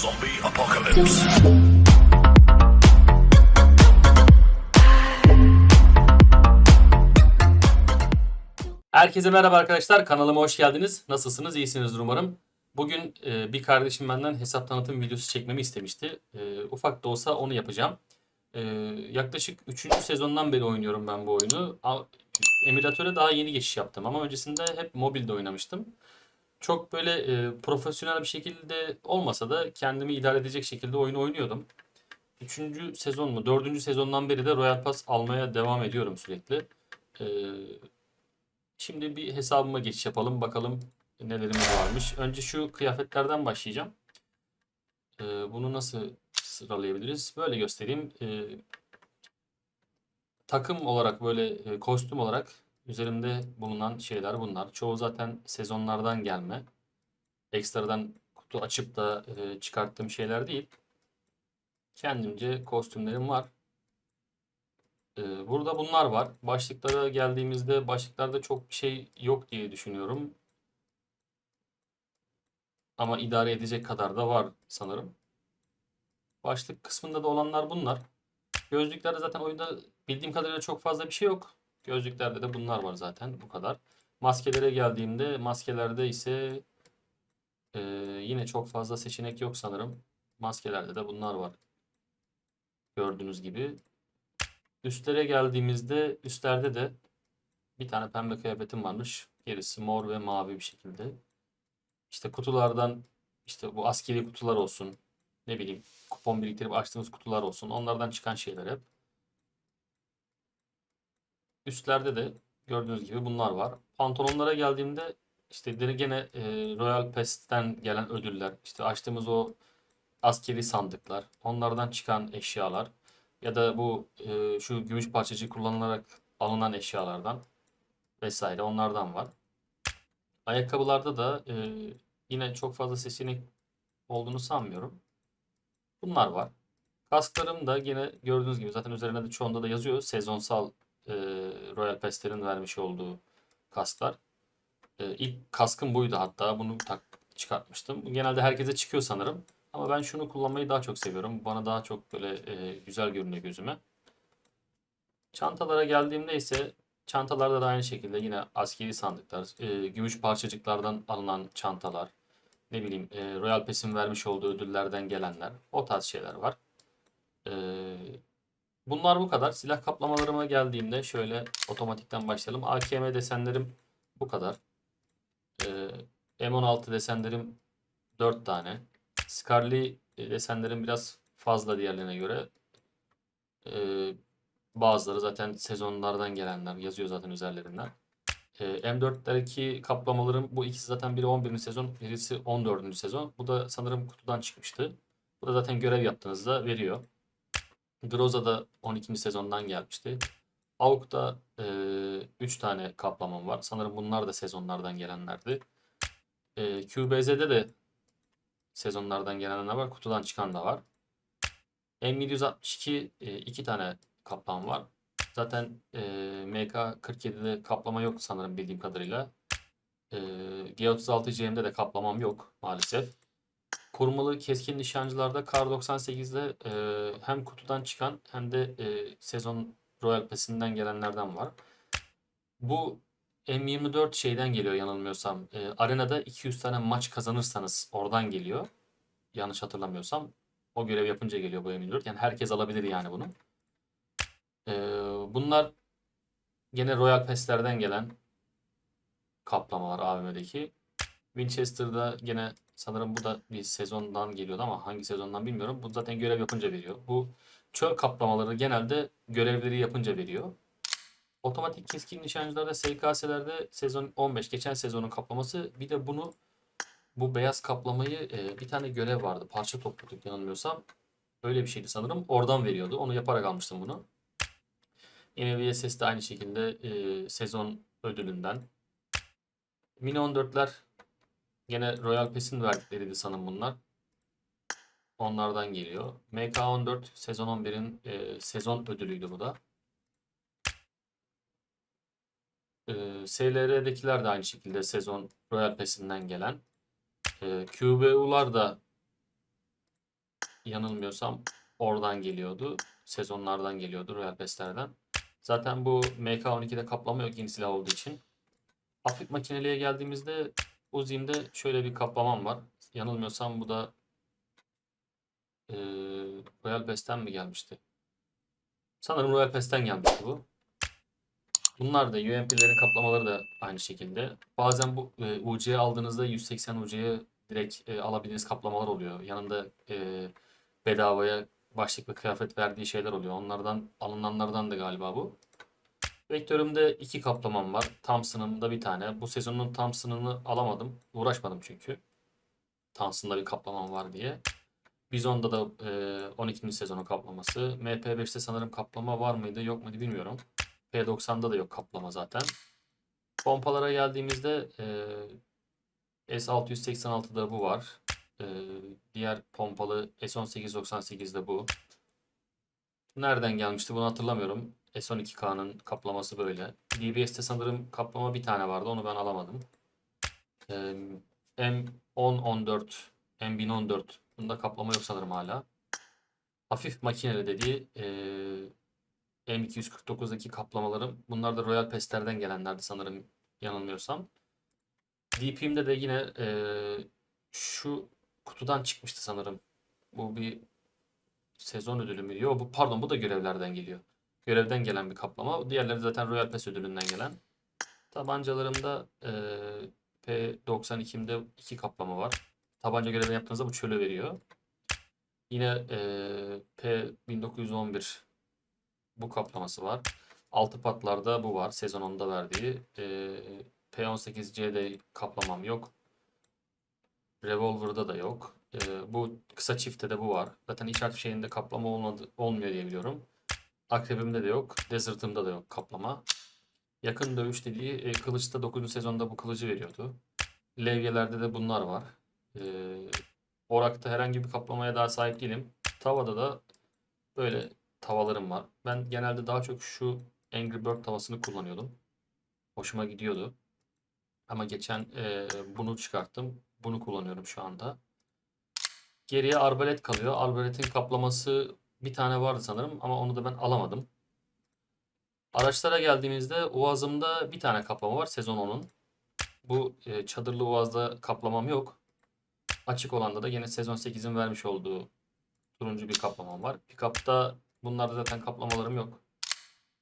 Zombie apocalypse. Herkese merhaba arkadaşlar. Kanalıma hoş geldiniz. Nasılsınız? İyisinizdir umarım. Bugün e, bir kardeşim benden hesap tanıtım videosu çekmemi istemişti. E, ufak da olsa onu yapacağım. E, yaklaşık 3. sezondan beri oynuyorum ben bu oyunu. Emülatöre daha yeni geçiş yaptım ama öncesinde hep mobilde oynamıştım. Çok böyle e, profesyonel bir şekilde olmasa da kendimi idare edecek şekilde oyunu oynuyordum. 3. sezon mu 4. sezondan beri de Royal Pass almaya devam ediyorum sürekli. E, Şimdi bir hesabıma geçiş yapalım. Bakalım nelerimiz varmış. Önce şu kıyafetlerden başlayacağım. Ee, bunu nasıl sıralayabiliriz? Böyle göstereyim. Ee, takım olarak böyle e, kostüm olarak üzerimde bulunan şeyler bunlar. Çoğu zaten sezonlardan gelme. Ekstradan kutu açıp da e, çıkarttığım şeyler değil. Kendimce kostümlerim var. Ee, Burada bunlar var. Başlıklara geldiğimizde başlıklarda çok bir şey yok diye düşünüyorum. Ama idare edecek kadar da var sanırım. Başlık kısmında da olanlar bunlar. Gözlüklerde zaten oyunda bildiğim kadarıyla çok fazla bir şey yok. Gözlüklerde de bunlar var zaten bu kadar. Maskelere geldiğimde maskelerde ise e, yine çok fazla seçenek yok sanırım. Maskelerde de bunlar var. Gördüğünüz gibi. Üstlere geldiğimizde üstlerde de bir tane pembe kıyafetim varmış. Gerisi mor ve mavi bir şekilde. İşte kutulardan işte bu askeri kutular olsun. Ne bileyim kupon biriktirip açtığımız kutular olsun. Onlardan çıkan şeyler hep. Üstlerde de gördüğünüz gibi bunlar var. Pantolonlara geldiğimde işte gene e, Royal Pass'ten gelen ödüller. işte açtığımız o askeri sandıklar. Onlardan çıkan eşyalar ya da bu e, şu gümüş parçacığı kullanılarak alınan eşyalardan vesaire onlardan var. Ayakkabılarda da e, yine çok fazla seçenek olduğunu sanmıyorum. Bunlar var. Kasklarım da yine gördüğünüz gibi zaten üzerine de çoğunda da yazıyor. Sezonsal e, Royal Pass'lerin vermiş olduğu kasklar. E, ilk kaskım buydu hatta. Bunu tak çıkartmıştım. Genelde herkese çıkıyor sanırım. Ama ben şunu kullanmayı daha çok seviyorum. Bana daha çok böyle e, güzel görünüyor gözüme. Çantalara geldiğimde ise çantalarda da aynı şekilde yine askeri sandıklar, e, gümüş parçacıklardan alınan çantalar, ne bileyim e, Royal Pass'in vermiş olduğu ödüllerden gelenler, o tarz şeyler var. E, bunlar bu kadar. Silah kaplamalarıma geldiğimde şöyle otomatikten başlayalım. AKM desenlerim bu kadar. E, M16 desenlerim 4 tane. Scarly e, desenlerin biraz fazla diğerlerine göre. Ee, bazıları zaten sezonlardan gelenler yazıyor zaten üzerlerinden. Ee, M4'lerdeki kaplamalarım bu ikisi zaten biri 11. sezon, birisi 14. sezon. Bu da sanırım kutudan çıkmıştı. Bu da zaten görev yaptığınızda veriyor. Groza da 12. sezondan gelmişti. AUK'da 3 tane kaplamam var. Sanırım bunlar da sezonlardan gelenlerdi. Ee, QBZ'de de sezonlardan gelenler var. Kutudan çıkan da var. M762 e, iki tane kaplan var. Zaten e, MK47'de kaplama yok sanırım bildiğim kadarıyla. E, G36CM'de de kaplamam yok maalesef. Korumalı keskin nişancılarda Kar 98'de e, hem kutudan çıkan hem de e, sezon Royal Pass'inden gelenlerden var. Bu M24 şeyden geliyor yanılmıyorsam. E, arenada 200 tane maç kazanırsanız oradan geliyor. Yanlış hatırlamıyorsam. O görev yapınca geliyor bu M24. Yani herkes alabilir yani bunu. E, bunlar gene Royal Pass'lerden gelen kaplamalar AVM'deki. Winchester'da gene sanırım bu da bir sezondan geliyordu ama hangi sezondan bilmiyorum. Bu zaten görev yapınca veriyor. Bu çöl kaplamaları genelde görevleri yapınca veriyor. Otomatik keskin nişancılarda SKS'lerde sezon 15 geçen sezonun kaplaması bir de bunu bu beyaz kaplamayı e, bir tane görev vardı. Parça topladık yanılmıyorsam. Öyle bir şeydi sanırım. Oradan veriyordu. Onu yaparak almıştım bunu. Yine de aynı şekilde e, sezon ödülünden. Mini 14'ler gene Royal Pass'in verdikleriydi sanırım bunlar. Onlardan geliyor. MK14 sezon 11'in e, sezon ödülüydü bu da. Ee, SLR'dekiler de aynı şekilde sezon Royal Pass'inden gelen. Ee, QBU'lar da yanılmıyorsam oradan geliyordu. Sezonlardan geliyordu Royal Pass'lerden. Zaten bu MK12'de kaplama yok yeni silah olduğu için. Hafif makineliğe geldiğimizde Uzi'mde şöyle bir kaplamam var. Yanılmıyorsam bu da eee Royal Pass'ten mi gelmişti? Sanırım Royal Pass'ten gelmişti bu. Bunlar da UMP'lerin kaplamaları da aynı şekilde. Bazen bu e, UC aldığınızda 180 UC'ye direkt e, alabildiğiniz kaplamalar oluyor. Yanında e, bedavaya başlık ve kıyafet verdiği şeyler oluyor. Onlardan alınanlardan da galiba bu. Vektörümde iki kaplamam var. Thompson'ımda bir tane. Bu sezonun Thompson'ını alamadım. Uğraşmadım çünkü. Thompson'da bir kaplamam var diye. Bizon'da da e, 12. sezonun kaplaması. MP5'te sanırım kaplama var mıydı yok muydu bilmiyorum. P90'da da yok kaplama zaten. Pompalara geldiğimizde e, S686'da bu var. E, diğer pompalı S1898'de bu. Nereden gelmişti bunu hatırlamıyorum. S12K'nın kaplaması böyle. DBS'te sanırım kaplama bir tane vardı. Onu ben alamadım. E, M1014, M1014. Bunda kaplama yok sanırım hala. Hafif makineli dediği e, M249'daki kaplamalarım. Bunlar da Royal Pass'lerden gelenlerdi sanırım yanılmıyorsam. DP'imde de yine e, şu kutudan çıkmıştı sanırım. Bu bir sezon ödülü mü? Yok bu pardon bu da görevlerden geliyor. Görevden gelen bir kaplama. Diğerleri zaten Royal Pass ödülünden gelen. Tabancalarımda e, P92'imde iki kaplama var. Tabanca görevini yaptığınızda bu çölü veriyor. Yine e, P1911 bu kaplaması var. Altı patlarda bu var. Sezon 10'da verdiği. E, P18C'de kaplamam yok. Revolver'da da yok. E, bu kısa çifte de bu var. Zaten iç harf şeyinde kaplama olmadı, olmuyor diye biliyorum. Akrebimde de yok. Desert'ımda da yok kaplama. Yakın dövüş dediği e, kılıçta 9. sezonda bu kılıcı veriyordu. Levyelerde de bunlar var. E, Orak'ta herhangi bir kaplamaya daha sahip değilim. Tavada da böyle tavalarım var. Ben genelde daha çok şu Angry Bird tavasını kullanıyordum. Hoşuma gidiyordu. Ama geçen e, bunu çıkarttım. Bunu kullanıyorum şu anda. Geriye arbalet kalıyor. Arbaletin kaplaması bir tane vardı sanırım ama onu da ben alamadım. Araçlara geldiğimizde Uaz'ımda bir tane kaplama var sezon 10'un. Bu e, çadırlı Uaz'da kaplamam yok. Açık olanda da yine sezon 8'in vermiş olduğu turuncu bir kaplamam var. Pickup'ta bunlarda zaten kaplamalarım yok.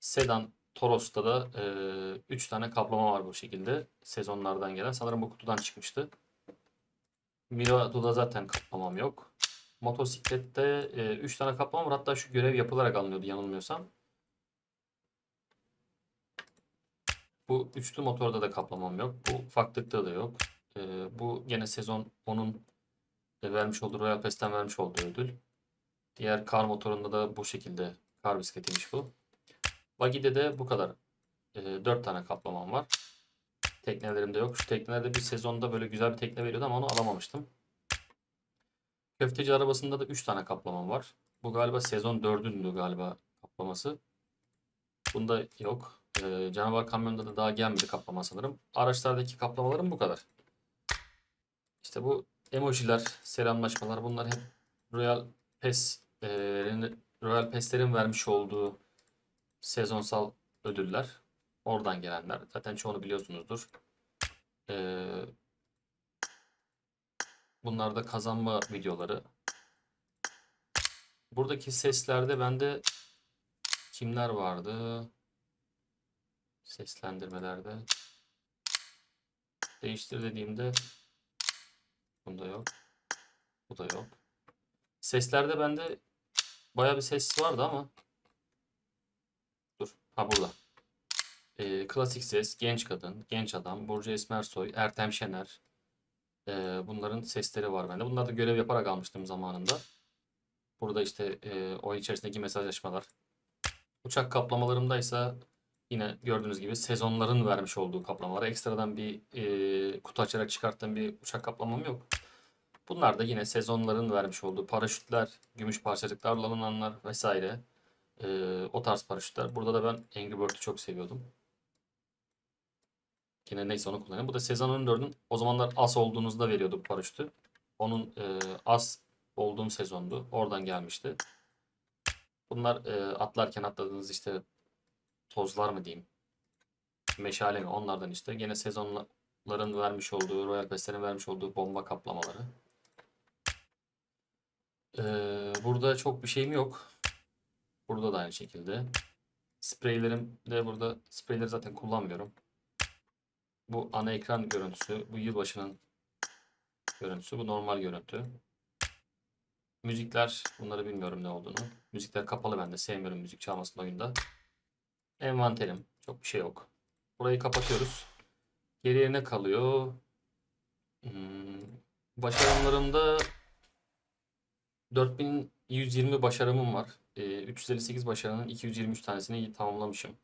Sedan Toros'ta da 3 tane kaplama var bu şekilde. Sezonlardan gelen. Sanırım bu kutudan çıkmıştı. Mirado'da zaten kaplamam yok. Motosiklette 3 tane kaplamam var. Hatta şu görev yapılarak alınıyordu yanılmıyorsam. Bu üçlü motorda da kaplamam yok. Bu ufaklıkta da yok. Ee, bu gene sezon 10'un vermiş olduğu Royal Pass'ten vermiş olduğu ödül. Diğer kar motorunda da bu şekilde kar bisikletiymiş bu. Buggy'de de bu kadar. E, 4 tane kaplamam var. Teknelerimde yok. Şu teknelerde bir sezonda böyle güzel bir tekne veriyordu ama onu alamamıştım. Köfteci arabasında da 3 tane kaplamam var. Bu galiba sezon 4'ündü galiba kaplaması. Bunda yok. Ee, canavar kamyonda da daha gelmedi kaplama sanırım. Araçlardaki kaplamalarım bu kadar. İşte bu emojiler, selamlaşmalar bunlar hep Royal Pass e, Royal Pass'lerin vermiş olduğu sezonsal ödüller. Oradan gelenler. Zaten çoğunu biliyorsunuzdur. Ee, bunlar da kazanma videoları. Buradaki seslerde bende kimler vardı? Seslendirmelerde. Değiştir dediğimde bunda yok. Bu da yok. Seslerde bende baya bir ses vardı ama dur. Ha burada. Ee, klasik ses, genç kadın, genç adam, Burcu Esmersoy, Ertem Şener. Ee, bunların sesleri var bende. Bunları da görev yaparak almıştım zamanında. Burada işte e, oyun içerisindeki mesajlaşmalar. Uçak kaplamalarımdaysa yine gördüğünüz gibi sezonların vermiş olduğu kaplamalar. Ekstradan bir e, kutu açarak çıkarttığım bir uçak kaplamam yok. Bunlar da yine sezonların vermiş olduğu paraşütler, gümüş parçacıklarla alınanlar vesaire. E, o tarz paraşütler. Burada da ben Angry Bird'ü çok seviyordum. Yine neyse onu kullanıyorum. Bu da sezon 14'ün o zamanlar as olduğunuzda veriyordu bu paraşütü. Onun e, as olduğum sezondu. Oradan gelmişti. Bunlar e, atlarken atladığınız işte tozlar mı diyeyim. Meşale mi? Onlardan işte. Gene sezonların vermiş olduğu, Royal Pass'lerin vermiş olduğu bomba kaplamaları. Ee, burada çok bir şeyim yok. Burada da aynı şekilde. Spreylerim de burada spreyleri zaten kullanmıyorum. Bu ana ekran görüntüsü, bu yılbaşının görüntüsü, bu normal görüntü. Müzikler, bunları bilmiyorum ne olduğunu. Müzikler kapalı bende, sevmiyorum müzik çalmasını oyunda. Envanterim, çok bir şey yok. Burayı kapatıyoruz. Geriye ne kalıyor? Hmm, başarımlarımda 4120 başarımım var. Ee, 358 başarının 223 tanesini tamamlamışım.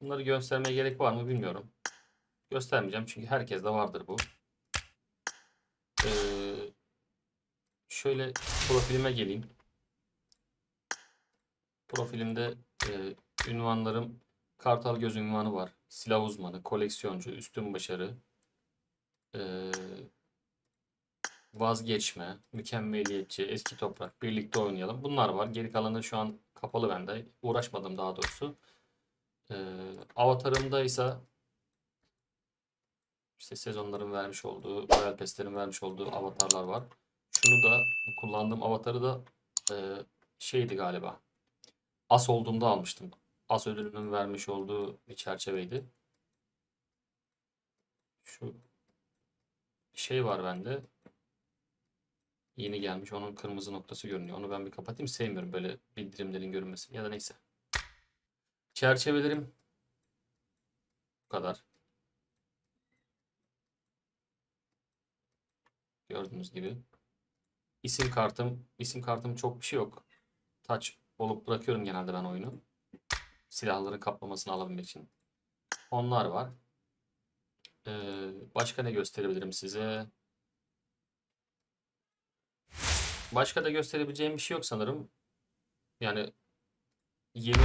Bunları göstermeye gerek var mı bilmiyorum. Göstermeyeceğim çünkü herkes de vardır bu. Ee, şöyle profilime geleyim. Profilimde e, ünvanlarım Kartal Göz ünvanı var. Silah uzmanı, koleksiyoncu, üstün başarı, e, vazgeçme, mükemmeliyetçi, eski toprak, birlikte oynayalım. Bunlar var. Geri kalanı şu an kapalı bende. Uğraşmadım daha doğrusu. E, avatarımda ise işte sezonların vermiş olduğu, Royal Pass'lerin vermiş olduğu avatarlar var. Şunu da kullandığım avatarı da e, şeydi galiba. As olduğumda almıştım. As ödülünün vermiş olduğu bir çerçeveydi. Şu şey var bende. Yeni gelmiş. Onun kırmızı noktası görünüyor. Onu ben bir kapatayım. Sevmiyorum böyle bildirimlerin görünmesi. Ya da neyse. Çerçevelerim bu kadar. Gördüğünüz gibi. İsim kartım, isim kartım çok bir şey yok. Touch olup bırakıyorum genelde ben oyunu. Silahların kaplamasını alabilmek için. Onlar var. Ee, başka ne gösterebilirim size? Başka da gösterebileceğim bir şey yok sanırım. Yani yeni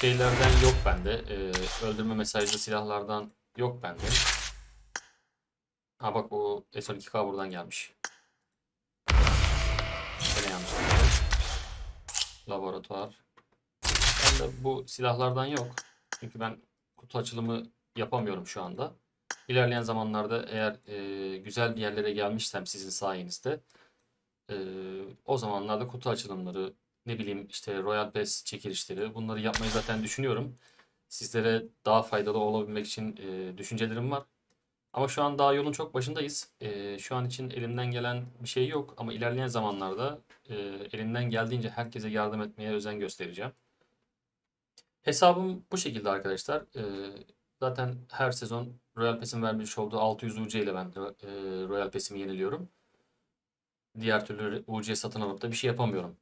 şeylerden yok bende. Ee, öldürme mesajlı silahlardan yok bende. Ha bak bu S12K buradan gelmiş. Gene yanlış. Laboratuvar. Ben de bu silahlardan yok. Çünkü ben kutu açılımı yapamıyorum şu anda. İlerleyen zamanlarda eğer e, güzel bir yerlere gelmişsem sizin sayenizde e, o zamanlarda kutu açılımları ne bileyim işte Royal Pass çekilişleri bunları yapmayı zaten düşünüyorum. Sizlere daha faydalı olabilmek için e, düşüncelerim var. Ama şu an daha yolun çok başındayız. E, şu an için elimden gelen bir şey yok. Ama ilerleyen zamanlarda e, elimden geldiğince herkese yardım etmeye özen göstereceğim. Hesabım bu şekilde arkadaşlar. E, zaten her sezon Royal Pass'in vermiş olduğu 600 UC ile ben e, Royal Pass'imi yeniliyorum. Diğer türlü UC satın alıp da bir şey yapamıyorum.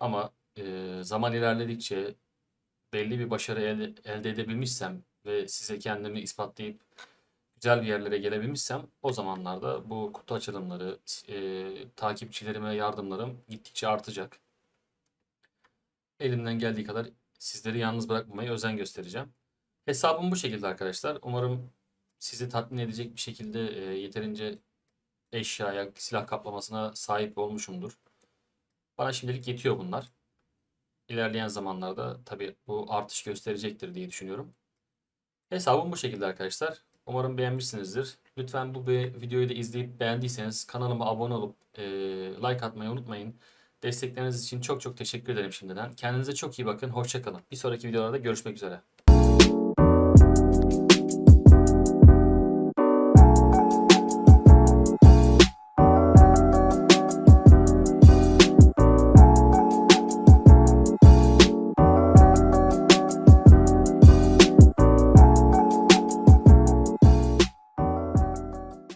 Ama e, zaman ilerledikçe belli bir başarı elde, elde edebilmişsem ve size kendimi ispatlayıp güzel bir yerlere gelebilmişsem o zamanlarda bu kutu açılımları, e, takipçilerime yardımlarım gittikçe artacak. Elimden geldiği kadar sizleri yalnız bırakmamaya özen göstereceğim. Hesabım bu şekilde arkadaşlar. Umarım sizi tatmin edecek bir şekilde e, yeterince eşyaya, silah kaplamasına sahip olmuşumdur. Bana şimdilik yetiyor bunlar. İlerleyen zamanlarda tabii bu artış gösterecektir diye düşünüyorum. Hesabım bu şekilde arkadaşlar. Umarım beğenmişsinizdir. Lütfen bu videoyu da izleyip beğendiyseniz kanalıma abone olup e, like atmayı unutmayın. Destekleriniz için çok çok teşekkür ederim şimdiden. Kendinize çok iyi bakın. Hoşçakalın. Bir sonraki videolarda görüşmek üzere.